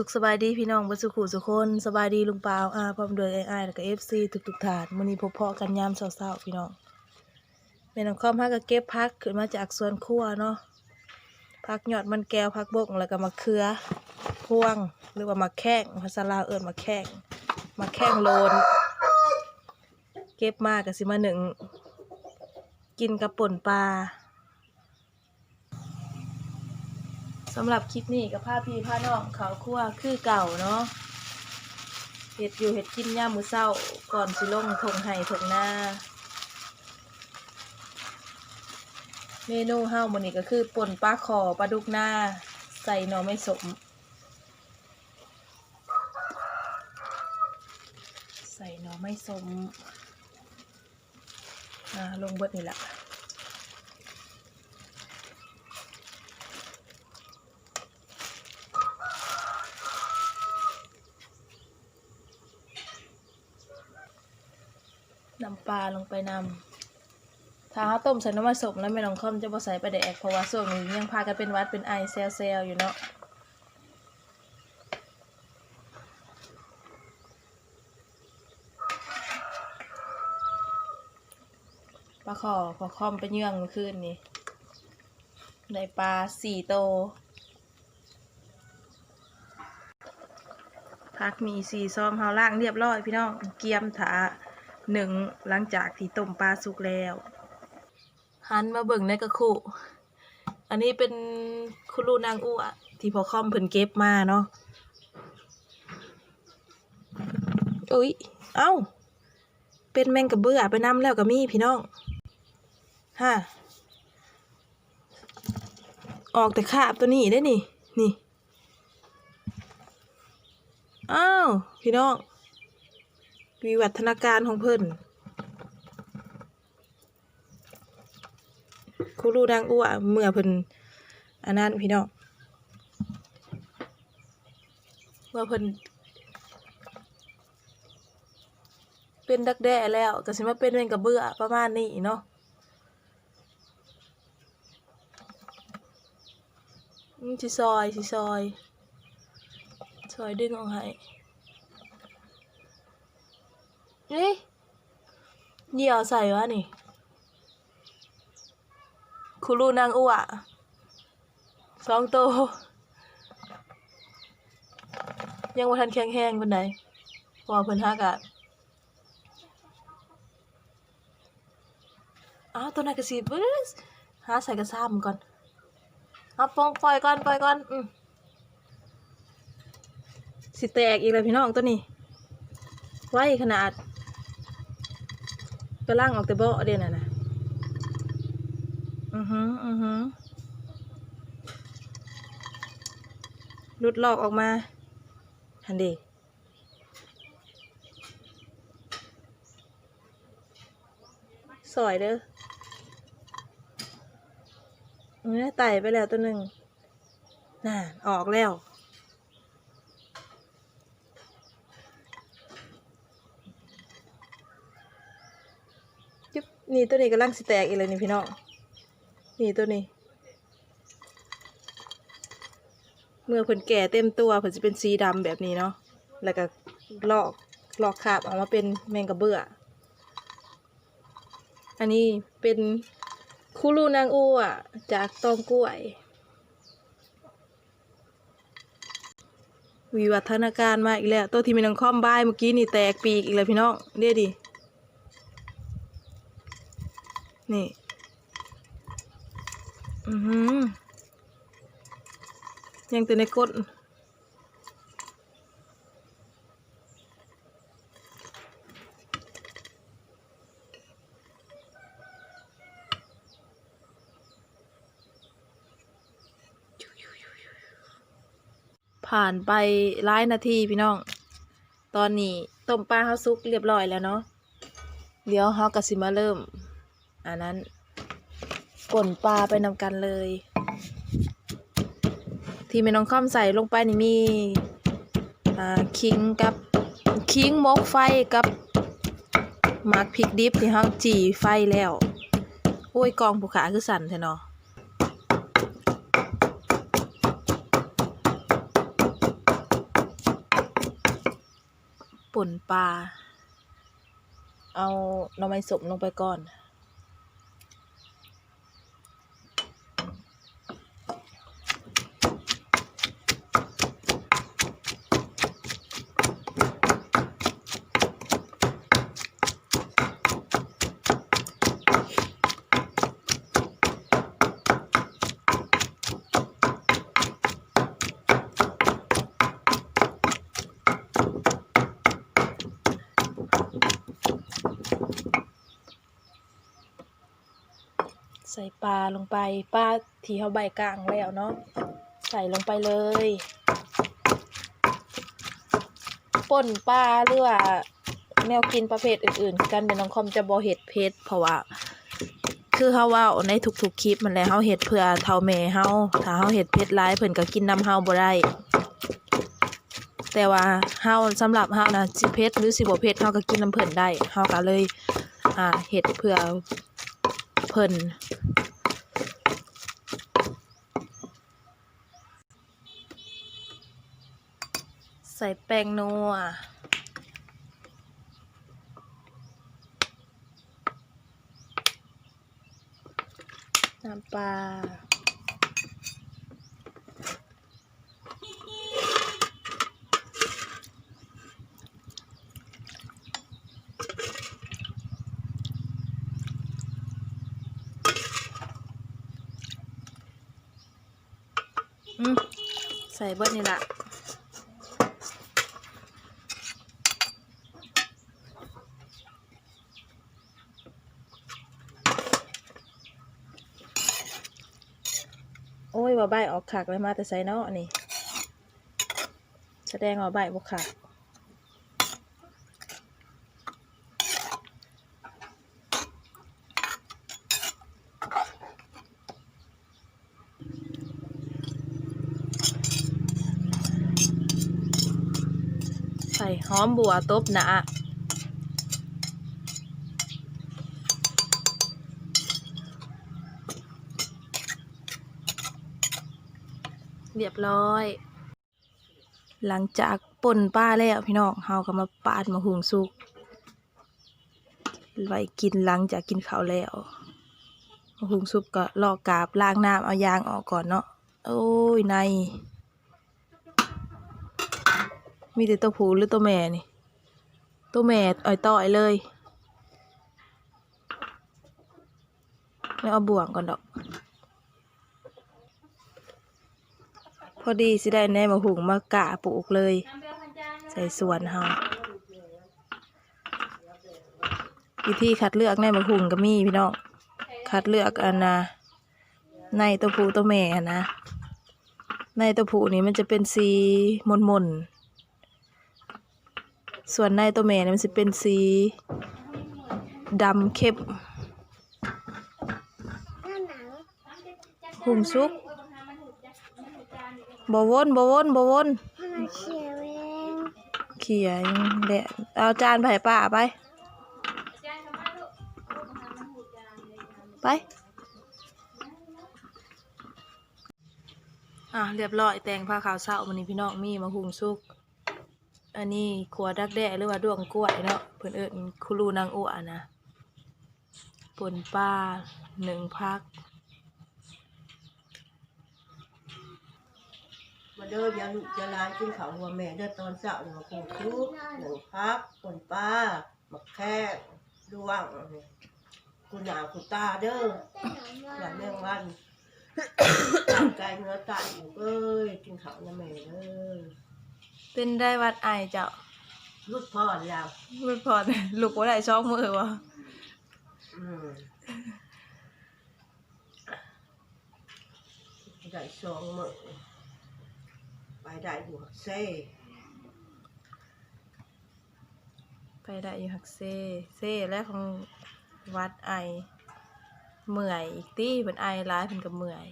สุขสบายดีพี่น้องเบ่สุขุสุคนสบายดีลุงปาวอาพร้อมด้วยไอ้ายๆแล้วก็ FC ทุกๆถาดมื้อนี้พบเพาะกันยามเช้าๆพี่น้องแม่น้องคอมฮักก็เก็บผักขึ้นมาจากสวนครัวเนาะผักยอดมันแก้วผักบกแล้วก็มะเขือพวงหรือว่ามะแข้งภาษาลาวเอิ้นมะแข้งมะแข้งโลน เก็บมาก็สิมาหนึ่งกินกับป่นปลา สำหรับคลิปนี้กับผ้าพี่ผ้าน้องเขาคั่วคือเก่าเนาะเห็ดอยู่เห็ดกินย่ามือเศร้าก่อนสิลงทงไห้ทงหน้า เมนูเฮ้ามื้อนี้ก็คือป่นปลาขอปลาดุกหน้า ใส่หน่อไม่สม ใส่หน่อไม่สมอ่าลงเบิดนี่แหละ ปลาลงไปนำถ้าเขาต้มใส่น้ำมันสมแล้วไม่ลองค่อมจะบ่ใส่ไปลาแดกเพราะว่าส่วนนี้ยังพากันเป็นวัดเป็นไอเซลเซลอยู่เนาะปลาขอพอคอมไปเยื่องเมื่อคืนนี้ได้ปลาสี่โตพักมีสี่ซอมเฮาล่างเรียบร้อยพี่น้องเกียมถา หนึ่งหลังจากที่ต้มปลาสุกแล้วหันมาเบิ่งในกระคุอันนี้เป็นคุรูนางอ้วที่พอค่อมเพิ่นเก็บมาเนาะอุ้ย เอ้า เป็นแมงกระเบื้อไปนำแล้วก็มีพี่น้องฮะออกแต่คาบตัวนี้ได้นี่ นี่ อ้าว พี่น้อง วิวัฒนาการของเพิ่นครูรูนางอ้วเมื่อเพิ่นอันนั้นพี่น้องเมื่อเพิ่นเป็นดักแด้แล้วก็สิมาเป็นเป็นกระเบื้อประมาณนี้เนาะอืมสิซอยสิซอย ซอยดึงออกให้ เฮ้ยเหี่ยวใส่วะนี่ คุรูนางอ้วสองตัวยังว่าทันแข็งแห้งปานใดเพราะว่าเพิ่นฮักอะอ้าวตัวไหนนกระสีบสหาใส่กระซ้ำก่อนเอาปองปล่อยก่อนปล่อยก่อนอืมสิแตกอีกแล้วพี่น้องตัวนี้ ไว้ขนาด กระล่างออกแต่เบาะเดียวน่ะนะอือหืออือหือหลุดลอกออกมาหันดีสอยเด้อเนี่ยไต่ไปแล้วตัวหนึ่งน่ะออกแล้ว นี่ตัวนี้กำลังสิแตกอีกเลยนี่พี่น้องนี่ตัวนี้ เมื่อเพิ่นแก่เต็มตัวเพิ่นจะเป็นสีดำแบบนี้เนาะแล้วก็ลอกลอกคาบออกมาเป็นแมงกระเบื้อ อันนี้เป็นคูรูนางอูอะจากตองกล้วย วิวัฒนาการมาอีกแล้ว ตัวที่มีนังคอมบายเมื่อกี้นี่แตกปีกอีกแล้วพี่น้องเดี๋ยดิ นี่ อือหือยังแต่ในก้นผ่านไปหลายนาทีพี่น้อง ตอนนี้ต้มปลาเฮาซุกเรียบร้อยแล้วเนาะ เดี๋ยวเฮาก็สิมาเริ่ม อันนั้นป่นปลาไปนำกันเลย ที่แม่น้องข้อมใส่ลงไปนี่มีอ่าคิงกับคิงมกไฟกับหมักพริกดิบที่เฮาจีไฟแล้วโอ้ยกองผูขาคือสั่นแท้เนาะป่นปลา เอาหน่อไม้สมลงไปก่อน ใส่ปลาลงไปปลาที่เขาใบกลางแล้วเนาะใส่ลงไปเลยป่นปลาหรือว่าแนวกินประเภทอื่นๆ กันเป็นน้องคอมจะบ่เห็ดเผ็ดเพราะว่า คือเฮาว่าในทุกๆคลิปมันแหละเฮาเฮ็ดเพื่อเท่าแม่เฮาถ้าเฮาเฮ็ดเผ็ดหลายเพิ่นก็กินน้ำเฮาบ่ได้แต่ว่าเฮาสำหรับเฮานะสิเผ็ดหรือสิบ่เผ็ดเฮาก็กินน้ำเพิ่นได้เฮาก็เลยอ่าเฮ็ดเพื่อเพิ่น ใส่แป้งนัว น้ำปลาใส่เบิดนี่ละ โอ้ยว่าใบออกขากเลยมาแต่ใส่เนาะนี่แสดงว่าใบบ่ขากใส่หอมบัวตบหนา เรียบร้อย หลังจากป่นป้าแล้วพี่น้องเฮาก็มาปาดมาหุงสุก ไว้กินหลังจากกินข้าวแล้วมาหุงสุกก็ลอกกาบล้างน้ำเอายางออกก่อนเนาะ โอ้ยใน มีแต่ตัวผูหรือตัวแม่นี่ ตัวแม่อ่อยต่อยเลยแล้วเอาบ่วงก่อนดอก พ อดีสิได้แน่มาหุงมากะปลูกเลย ใส่สวนเฮาวิธีคัดเลือกในมะหุงก็มีพี่น้องคัดเลือกอันนะในตัวผู้ตัวแม่นะในตัวผู้นี่มันจะเป็นสีมนมนส่วนในตัวแม่นี่มันจะเป็นสีดำเข้มหุงซุก บวนบวนบวนมาเชียร์เองเขียยังแดดเอาจานไผ่ป่าไป ไปอะเรียบร้อยแต่งผ้าขาวเศร้ามันนี้พี่น้องมีมาหุงสุก อันนี้ขัวดักแด้หรือว่าดวงกล้วยเนาะเพิ่นเอิ้นคุรูนางอ้วนะป่นปลาหนึ่งพัก มาเด้อเดี๋ยวลูกจะล้างกินข้าวหัวแม่เด้อตอนเช้าหนึ่งคงซุปหนึ่งพักปนปลาหมักแค่ดวงคุณหนาคุณตาเด้อหลานแมงวันกายเนื้อตาอยู่เอ้ยกินข้าวนะแม่เด้อเป็นได้วัดไอเจ้าลูกพ่อแล้วไม่พอลูกว่าได้ช่องมือวะอืมได้สองมือ ไปได้อยู่หักเซ่ไปได้อยู่หักเซ่เซ่และของวัดไอเมื่อยอีกตีเป็นไอร้ายเป็นกับเมื่อย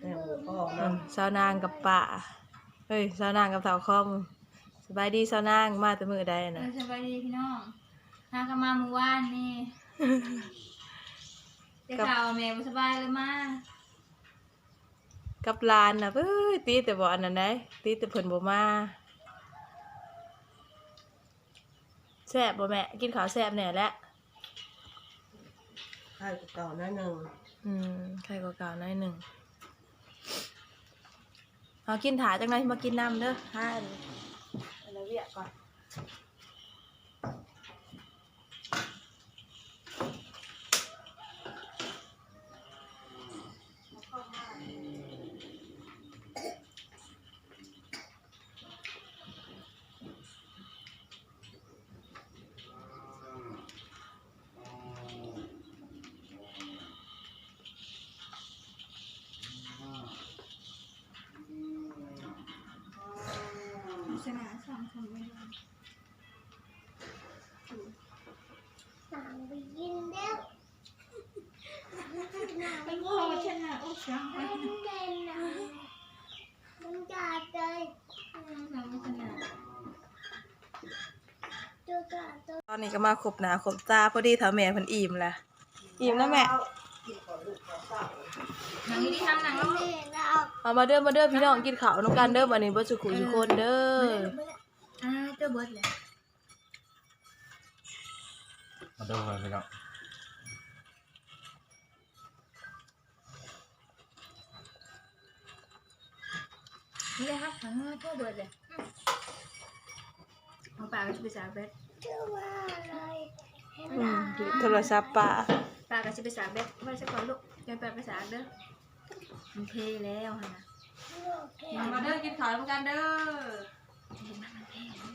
แม่หมูพ่ออืนะมสาวนางกับป่าเฮ้ยสาวนางกับสาวคอมสบายดีสาวนางมาแต่มือใดเอนะอสบายดีพี่น้องหากนมาเมื่อวานนี่จะข่าวว่าแม่บ่สบายเลยมากั กับลานนะเว้ยตีแต่บอันนั้นได้ตีแต่เพิ่นบ่มาแซ่บบ่แม่ กินข้าวแซ่บแน่แหละไข่เก่าหน้อยหนึ่งอืมไข่กาเก่าหน่อยหนึ่งเอากินถ่ายจังไรมากินน้ำเด้อห้าอันนี้เวียก่อน ชนะสองคนไม่ได้สั่งไปกินแล้วไม่พอชนะโอ้ช่างมันเป็นนะมันจัดเลยเราไม่ชนะตอนนี้ก็มาขบหนาขบตาพอดีเถาแม่พันอิ่มแหละอิ่มแล้วแม่นังนี้ที่ทำหนังแล้ว เราเอามาเด้อมาเด้อพี่น้องกินข้าวน้องกันเด้อวันนี้บ่สุขุทุกคนเด้ออ่าเจ้าเบิร์ดเลยมาดูกันพี่น้องนี่เลยครับอ่าเจ้าเบิร์ดเลยเอาปากกับชิบะสาเบ็ดเชื่อว่าอะไรเห็นอืไหมมโทรศัพท์ป้าปากกับชิบะสาเบ็ดไว้สักก่อนลูกเดี๋ยวแปลภาษาเด้อ มันเทแล้วฮะนะโอเคมาเด้อกินข้าวน้องกันเด้อเห็นมันมันเทแล้ว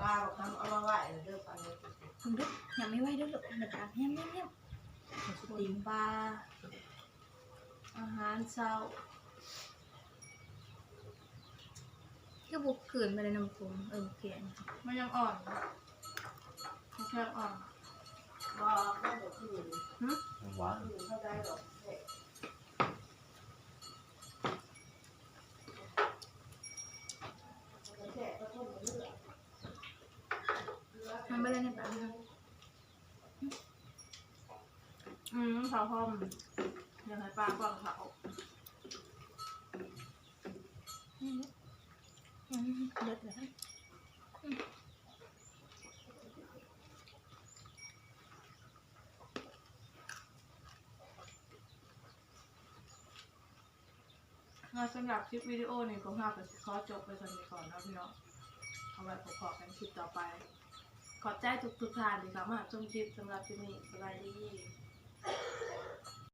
ป้าบอกทำเอามาไหวเด้อปันนี้คุณลูกยังไม่ไหวเด้อลูกเดี๋ยวปากเงี้ยเงี้ยเงี้ยติมปลาอาหารเช้าก็บุกขืนไปเลยน้ำพุเออเขียนมันยังอ่อนมันแค่อ่อนบอกไม่บอกคืนหวานเข้าได้หรอกเด็กแค่ก็ต้มเลือด ทำไปเลยในปากนะ อืมข้อมยังให้ปลาก่อนเขาเลิศเลยงานสำหรับคลิปวิดีโอนี้ก็ห้ากับขอจบไปส่วนนี้ก่อนนะพี่น้องเอาไว้พบกันคลิปต่อไป ขอบใจทุกทุกท่านที่เข้ามาชมคลิปสำหรับคลิปนี้สบายดี